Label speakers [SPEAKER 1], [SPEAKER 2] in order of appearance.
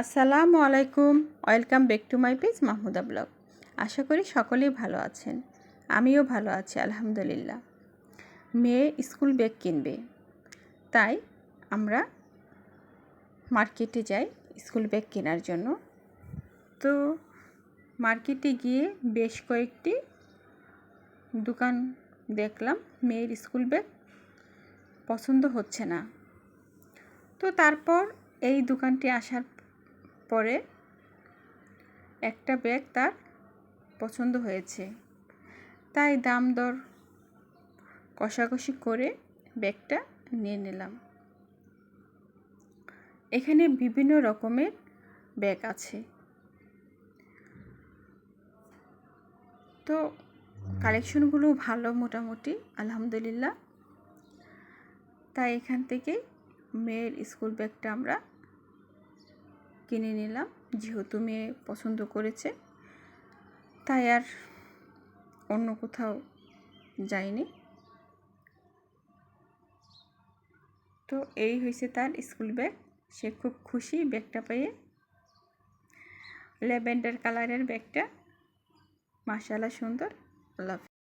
[SPEAKER 1] আসসালামু আলাইকুম। Welcome back to my page Mahmuda blog. আশা করি সকলেই ভালো আছেন। আমিও ভালো আছি, আলহামদুলিল্লাহ। মেয়ে স্কুল ব্যাগ কিনবে। তাই আমরা মার্কেটে যাই স্কুল ব্যাগ কেনার জন্য। তো মার্কেটে গিয়ে বেশ কয়েকটি দোকান দেখলাম। মেয়ের স্কুল ব্যাগ পছন্দ হচ্ছে না। তো তারপর এই দোকানটি আসার পরে একটা ব্যাগ তার পছন্দ হয়েছে। তাই দাম দর কষাকষি করে ব্যাগটা নিয়ে নিলাম। এখানে বিভিন্ন রকমের ব্যাগ আছে। তো কালেকশনগুলো ভালো মোটামুটি, আলহামদুলিল্লাহ। তাই এখান থেকে মেয়ের স্কুল ব্যাগটা আমরা কিনে নিলাম, যেহেতু মেয়ে পছন্দ করেছে। তাই আর অন্য কোথাও যাইনি। তো এই হয়েছে তার স্কুল ব্যাগ সে খুব খুশি ব্যাগটা পেয়ে। ল্যাভেন্ডার কালারের ব্যাগটা মাসালা সুন্দর। আল্লাহ